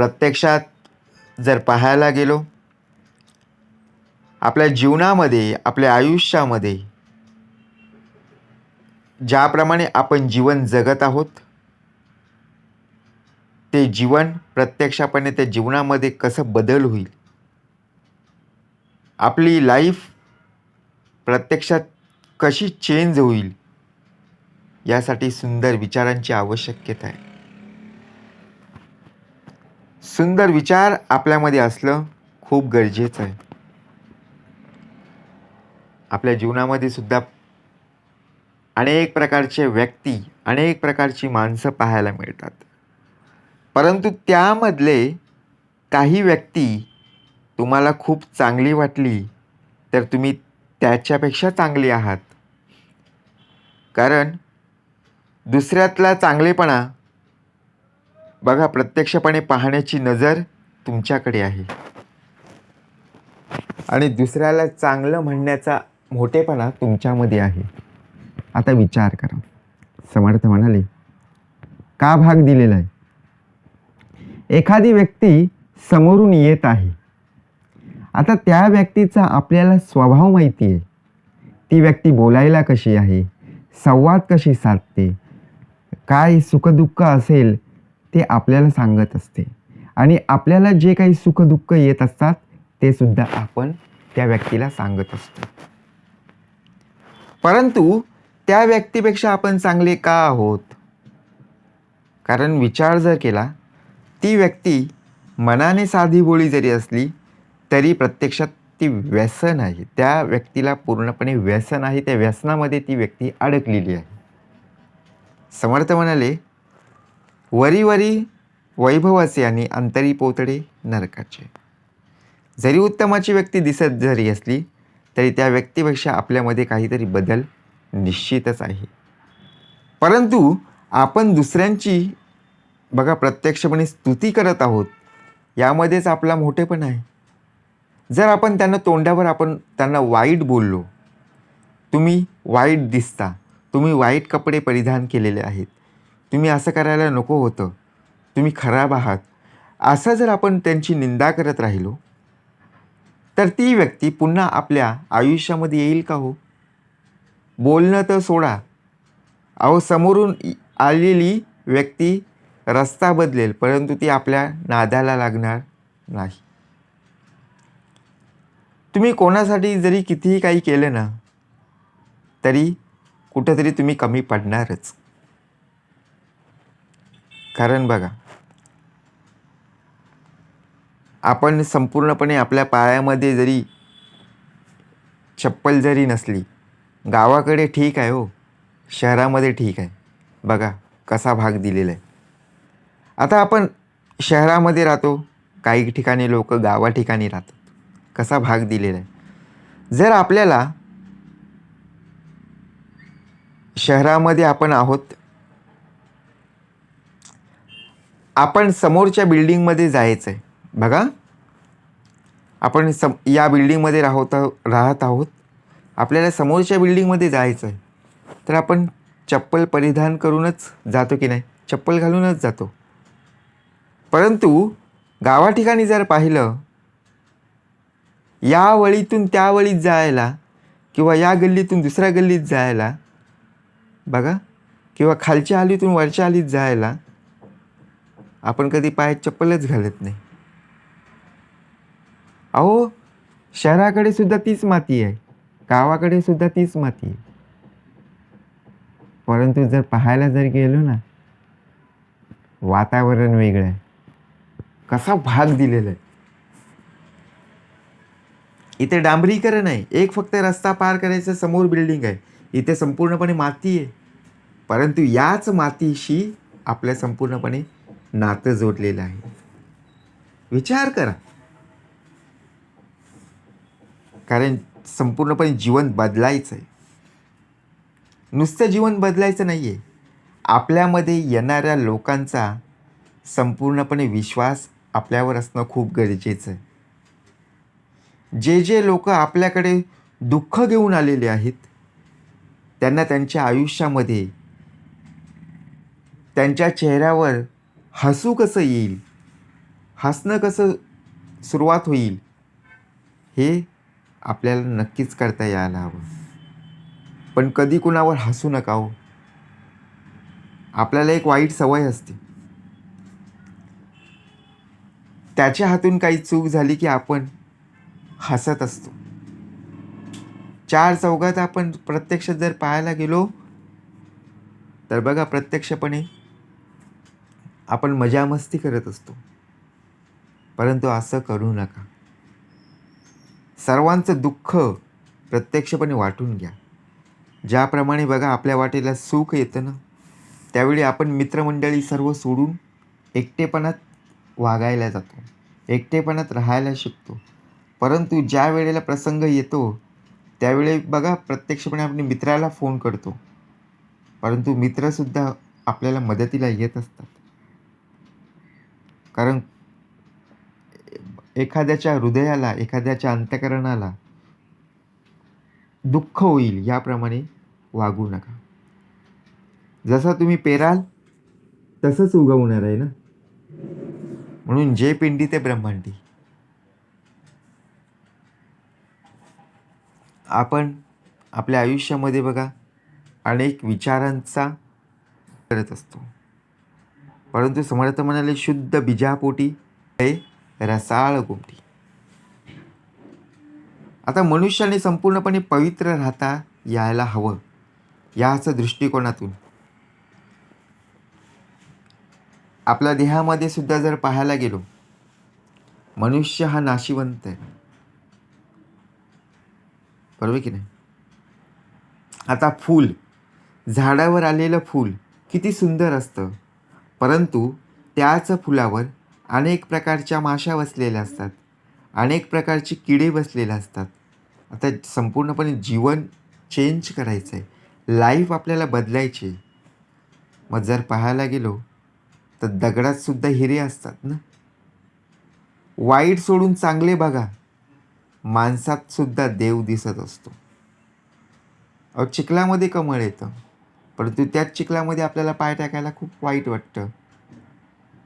प्रत्यक्षात जर पाहायला गेलो आपल्या जीवनामध्ये आपल्या आयुष्यामध्ये ज्याप्रमाणे आपण जीवन जगत आहोत ते जीवन प्रत्यक्षापणे त्या जीवनामध्ये कसं बदल होईल? आपली लाईफ प्रत्यक्षात कशी चेंज होईल? यासाठी सुंदर विचारांची आवश्यकता आहे. सुंदर विचार आपल्यामध्ये असलं खूप गरजेचं आहे. आपल्या जीवनामध्ये सुद्धा अनेक प्रकारचे व्यक्ती अनेक प्रकारची माणसं पाहायला मिळतात. परंतु त्यामधले काही व्यक्ती तुम्हाला खूप चांगली वाटली तर तुम्ही त्याच्यापेक्षा चांगली आहात. कारण दुसऱ्यातला चांगलेपणा बघा प्रत्यक्षपणे पाहण्याची नजर तुमच्याकडे आहे. आणि दुसऱ्याला चांगलं म्हणण्याचा मोठेपणा तुमच्यामध्ये आहे. आता विचार करा. समर्थ म्हणाले का भाग दिलेला आहे? एखादी व्यक्ती समोरून येत आहे. आता त्या व्यक्तीचा आपल्याला स्वभाव माहिती आहे. ती व्यक्ती बोलायला कशी आहे? संवाद कशी साधते? काय सुखदुःख असेल? ते आपल्याला सांगत असते. आणि आपल्याला जे काही सुखदुःख येत असतात ते सुद्धा आपण त्या व्यक्तीला सांगत असतो. परंतु त्या व्यक्तीपेक्षा आपण चांगले का आहोत? कारण विचार जर केला ती व्यक्ती मनाने साधी बोळी जरी असली तरी प्रत्यक्षात ती व्यसन आहे. त्या व्यक्तीला पूर्णपणे व्यसन आहे. त्या व्यसनामध्ये ती व्यक्ती अडकलेली आहे. समर्थ म्हणाले वरी वरी वैभवाचे आणि अंतरी पोतडे नरकाचे. जरी उत्तमाची व्यक्ती दिसत जरी असली तरी त्या व्यक्तीपेक्षा आपल्यामध्ये काहीतरी बदल निश्चितच आहे. परंतु आपण दुसऱ्यांची बघा प्रत्यक्षपणे स्तुती करत आहोत यामध्येच आपला मोठेपण आहे. जर आपण त्यांना तोंडावर आपण त्यांना वाईट बोललो तुम्ही वाईट दिसता तुम्ही वाईट कपडे परिधान केलेले आहेत तुम्ही असं करायला नको होतं. तुम्ही खराब आहात. असं जर आपण त्यांची निंदा करत राहिलो तर ती व्यक्ती पुन्हा आपल्या आयुष्यामध्ये येईल का हो? बोलणं तर सोडा. अहो समोरून आलेली व्यक्ती रस्ता बदलेल परंतु ती आपल्या नादाला लागणार नाही. तुम्ही कोणासाठी जरी कितीही काही केलं ना तरी कुठंतरी तुम्ही कमी पडणारच. कारण बघा आपण संपूर्णपणे आपल्या पायामध्ये जरी चप्पल जरी नसली गावाकडे ठीक आहे हो शहरामध्ये ठीक आहे. बघा कसा भाग दिलेला आहे. आता आपण शहरामध्ये राहतो काही ठिकाणी लोक गावा ठिकाणी राहतात. कसा भाग दिलेला आहे. जर आपल्याला शहरामध्ये आपण आहोत आपण समोरच्या बिल्डिंगमध्ये जायचं आहे बघा. आपण सम या बिल्डिंगमध्ये राहत राहत आहोत. आपल्याला समोरच्या बिल्डिंगमध्ये जायचं आहे तर आपण चप्पल परिधान करूनच जातो की नाही? चप्पल घालूनच जातो. परंतु गावा ठिकाणी जर पाहिलं या वळीतून त्या वळीत जायला किंवा या गल्लीतून दुसऱ्या गल्लीत जायला बघा किंवा खालच्या आलीतून वरच्या आलीत जायला आपण कधी पायात चप्पलच घालत नाही. अहो शहराकडे सुद्धा तीच माती आहे. गावाकडे सुद्धा तीच माती आहे. परंतु जर पाहायला जर गेलो ना वातावरण वेगळं आहे. कसा भाग दिलेला आहे. इथे डांबरीकरण आहे. एक फक्त रस्ता पार करायचं समोर बिल्डिंग आहे. इथे संपूर्णपणे माती आहे. परंतु याच मातीशी आपल्या संपूर्णपणे नातं जोडलेलं आहे. विचार करा. कारण संपूर्णपणे जीवन बदलायचं आहे. नुसतं जीवन बदलायचं नाही आहे आपल्यामध्ये येणाऱ्या लोकांचा संपूर्णपणे विश्वास आपल्यावर असणं खूप गरजेचं आहे. जे जे लोक आपल्याकडे दुःख घेऊन आलेले आहेत त्यांना त्यांच्या आयुष्यामध्ये त्यांच्या चेहऱ्यावर हसू कसं येईल? हसणं कसं सुरुवात होईल? हे आपल्याला नक्कीच करता यायला हवं. पण कधी कुणावर हसू नका हो. आपल्याला एक वाईट सवय असते. त्याच्या हातून काही चूक झाली की आपण हसत असतो. चार चौघात आपण प्रत्यक्ष जर पाहायला गेलो तर बघा प्रत्यक्षपणे आपण मजामस्ती करत असतो. परंतु असं करू नका. सर्वांचं दुःख प्रत्यक्षपणे वाटून घ्या. ज्याप्रमाणे बघा आपल्या वाटेला सुख येतं ना त्यावेळी आपण मित्रमंडळी सर्व सोडून एकटेपणात वागायला जातो. एकटेपणात राहायला शिकतो. परंतु ज्या वेळेला प्रसंग येतो त्यावेळी बघा प्रत्यक्षपणे आपण मित्राला फोन करतो. परंतु मित्रसुद्धा आपल्याला मदतीला येत असतात. कारण एखाद्याच्या हृदयाला एखाद्याच्या अंत्यकरणाला दुःख होईल याप्रमाणे वागू नका. जसं तुम्ही पेराल तसंच उगवणार आहे ना? म्हणून जे पिंडी ते ब्रह्मांडी. आपण आपल्या आयुष्यामध्ये बघा अनेक विचारांचा करत असतो. परंतु समर्थ म्हणाले शुद्ध बीजापोटी रसाळ गोमटी. आता मनुष्याने संपूर्णपणे पवित्र राहता यायला हवं याच दृष्टिकोनातून. आपल्या देहामध्ये सुद्धा जर पाहायला गेलो मनुष्य हा नाशिवंत आहे. बरोबर की नाही? आता फूल झाडावर आलेलं फूल किती सुंदर असतं. परंतु त्याच फुलावर अनेक प्रकारच्या माशा बसलेल्या असतात. अनेक प्रकारचे किडे बसलेले असतात. आता संपूर्णपणे जीवन चेंज करायचं आहे लाईफ आपल्याला बदलायची आहे. मग जर पाहायला गेलो तर दगडातसुद्धा हिरे असतात ना? वाईट सोडून चांगले बघा. माणसातसुद्धा देव दिसत असतो. अहो चिखलामध्ये कमळ येतं. परंतु त्याच चिखलामध्ये आपल्याला पाय टाकायला खूप वाईट वाटतं.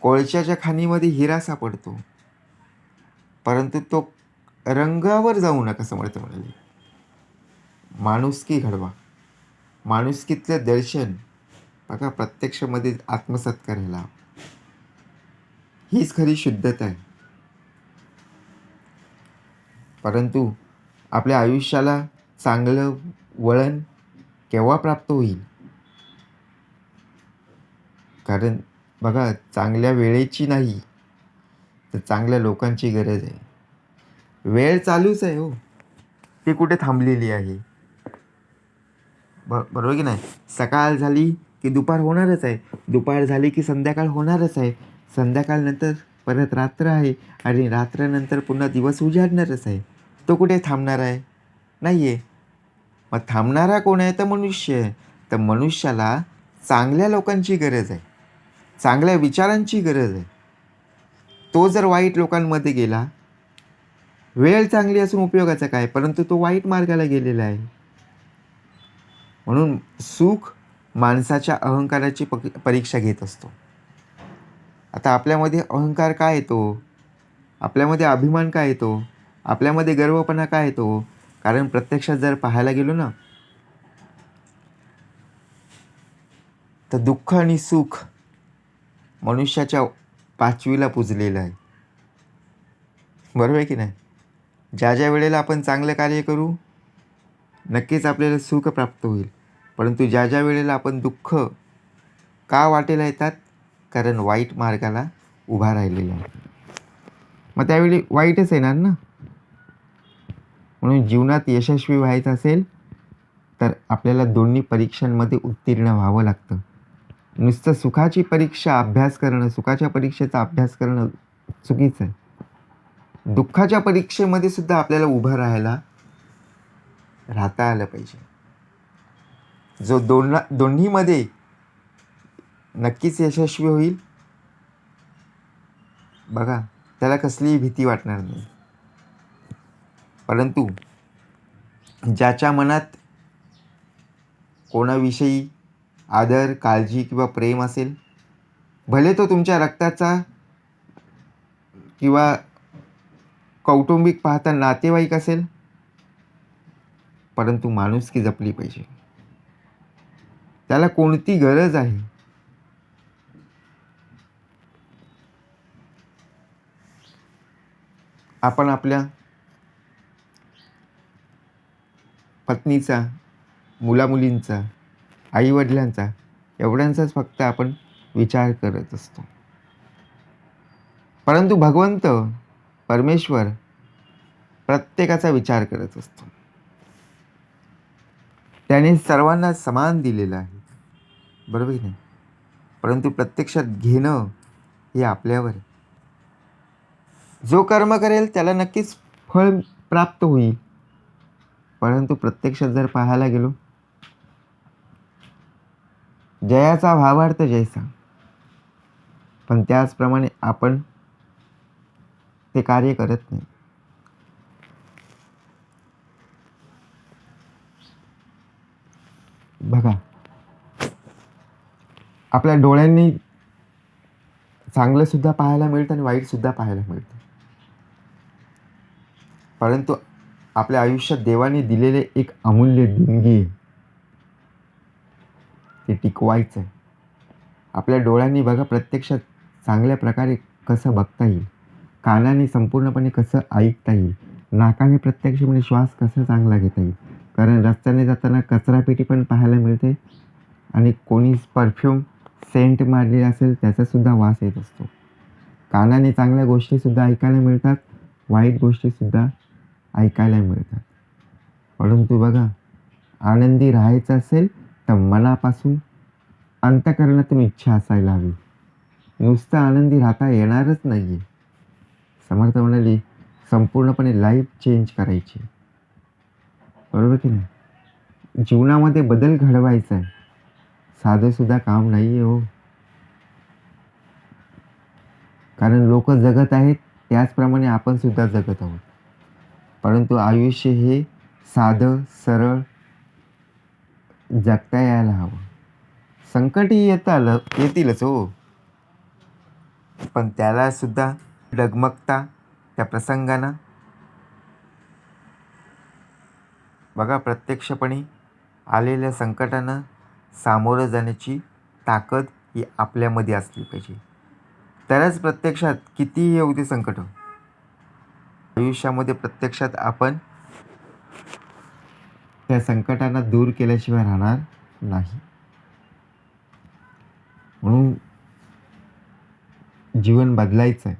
कोळशाच्या खाणीमध्ये हिरा सापडतो. परंतु तो रंगावर जाऊ नका समर्थ म्हणाले. माणुसकी घडवा. माणुसकीतलं दर्शन बघा प्रत्यक्षमध्ये आत्मसात करायला हीच खरी शुद्धता आहे. परंतु आपल्या आयुष्याला चांगलं वळण केव्हा प्राप्त होईल? कारण बघा चांगल्या वेळेची नाही तर चांगल्या लोकांची गरज आहे. वेळ चालूच आहे हो. ती कुठे थांबलेली आहे? ब बरोबर की नाही? सकाळ झाली की दुपार होणारच आहे. दुपार झाली की संध्याकाळ होणारच आहे. संध्याकाळनंतर परत रात्र आहे आणि रात्रनंतर पुन्हा दिवस उजाडणारच आहे. तो कुठे थांबणार आहे? नाही आहे मग थांबणारा कोण आहे? तर मनुष्य आहे. तर मनुष्याला चांगल्या लोकांची गरज आहे. चांगल्या विचारांची गरज आहे. तो जर वाईट लोकांमध्ये गेला वेळ चांगली असून उपयोगाचा काय? परंतु तो वाईट मार्गाला गेलेला आहे. म्हणून सुख माणसाच्या अहंकाराची पक परीक्षा घेत असतो. आता आपल्यामध्ये अहंकार काय येतो? आपल्यामध्ये अभिमान काय येतो? आपल्यामध्ये गर्वपणा काय येतो? कारण प्रत्यक्षात जर पाहायला गेलो ना तर दुःख आणि सुख मनुष्याच्या पाचवीला पुजलेलं आहे. बरोबर आहे की नाही? ज्या ज्या वेळेला आपण चांगलं कार्य करू नक्कीच आपल्याला सुख प्राप्त होईल. परंतु ज्या ज्या वेळेला आपण दुःख का वाटेला येतात? कारण वाईट मार्गाला उभा राहिलेला आहे. मग त्यावेळी वाईटच येणार ना? म्हणून जीवनात यशस्वी व्हायचं असेल तर आपल्याला दोन्ही परीक्षांमध्ये उत्तीर्ण व्हावं लागतं. नुसतं सुखाची परीक्षा अभ्यास करणं सुखाच्या परीक्षेचा अभ्यास करणं चुकीचं आहे. दुःखाच्या परीक्षेमध्ये सुद्धा आपल्याला उभं राहायला राहता आलं पाहिजे. जो दोन दोन्हीमध्ये नक्कीच यशस्वी होईल. बघा त्याला कसलीही भीती वाटणार नाही. परंतु ज्याच्या मनात कोणाविषयी आदर काळजी किंवा प्रेम असेल? भले तो तुमच्या रक्ताचा किंवा कौटुंबिक पाहता नातेवाईक असेल परंतु माणुसकी जपली पाहिजे. त्याला कोणती गरज आहे? आपण आपल्या पत्नीचा मुलामुलींचा आईवडिलांचा एवढ्यांचाच फक्त आपण विचार करत असतो. परंतु भगवंत परमेश्वर प्रत्येकाचा विचार करत असतो. त्याने सर्वांना समान दिलेलं आहे. बरोबर की नाही? परंतु प्रत्यक्षात घेणं हे आपल्यावर आहे. जो कर्म करेल त्याला नक्कीच फळ प्राप्त होईल. परंतु प्रत्यक्षात जर पाहायला गेलो जयाचा भावार्थ जैसा पण त्याचप्रमाणे आपण ते कार्य करत नाही. बघा. आपल्या डोळ्यांनी चांगलंसुद्धा पाहायला मिळतं आणि वाईटसुद्धा पाहायला मिळतं. परंतु आपल्या आयुष्यात देवाने दिलेले एक अमूल्य देणगी आहे. ते टिकवायचं आहे आपल्या डोळ्यांनी बघा प्रत्यक्षात चांगल्या प्रकारे कसं बघता येईल. कानाने संपूर्णपणे कसं ऐकता येईल. नाकाने प्रत्यक्षपणे म्हणजे श्वास कसा चांगला घेता येईल. कारण रस्त्याने जाताना कचरापेटी पण पाहायला मिळते. आणि कोणी परफ्यूम सेंट मारलेले असेल त्याचासुद्धा वास येत असतो. कानाने चांगल्या गोष्टीसुद्धा ऐकायला मिळतात. वाईट गोष्टीसुद्धा ऐकायला मिळतात. परंतु बघा आनंदी राहायचं असेल तर मनापासून अंतकरणातून इच्छा असायला हवी. नुसतं आनंदी राहता येणारच नाही आहे समर्थ म्हणाले संपूर्णपणे लाईफ चेंज करायची. बरोबर की नाही? जीवनामध्ये बदल घडवायचा आहे साधंसुद्धा काम नाही आहे हो. कारण लोक जगत आहेत त्याचप्रमाणे आपणसुद्धा जगत आहोत. परंतु आयुष्य हे साधं सरळ जगता यायला हवं. संकटही येत आलं येतीलच हो. पण त्यालासुद्धा डगमगता त्या प्रसंगानं. बघा प्रत्यक्षपणे आलेल्या संकटानं सामोरं जाण्याची ताकद ही आपल्यामध्ये असली पाहिजे. तरच प्रत्यक्षात कितीही येऊ दे संकट. आयुष्यामध्ये प्रत्यक्षात आपण त्या संकटांना दूर केल्याशिवाय राहणार नाही. म्हणून जीवन बदलायचं आहे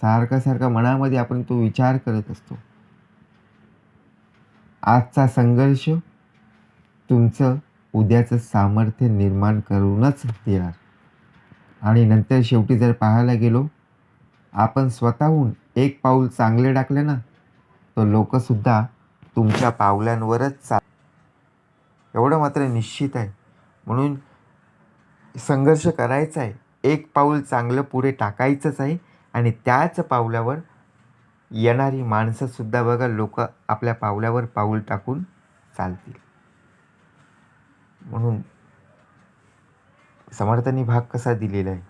सारखा सारखा मनामध्ये आपण तो विचार करत असतो. आजचा संघर्ष तुमचं उद्याचं सामर्थ्य निर्माण करूनच देणार. आणि नंतर शेवटी जर पाहायला गेलो आपण स्वतःहून एक पाऊल चांगले टाकले ना तर लोकसुद्धा तुमच्या पावलांवरच चाल. एवढं मात्र निश्चित आहे. म्हणून संघर्ष करायचा आहे. एक पाऊल चांगलं पुढे टाकायचंच आहे आणि त्याच पावलावर येणारी माणसंसुद्धा बघा लोक आपल्या पावलावर पाऊल टाकून चालतील. म्हणून समर्थांनी भाग कसा दिलेला आहे?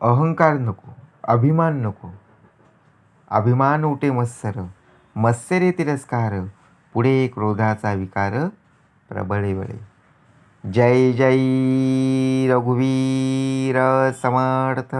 अहंकार नको अभिमान नको. अभिमान उठे मत्सर मत्सरे तिरस्कार पुढे क्रोधाचा विकार प्रबळे बळे. जय जय रघुवीर समर्थ.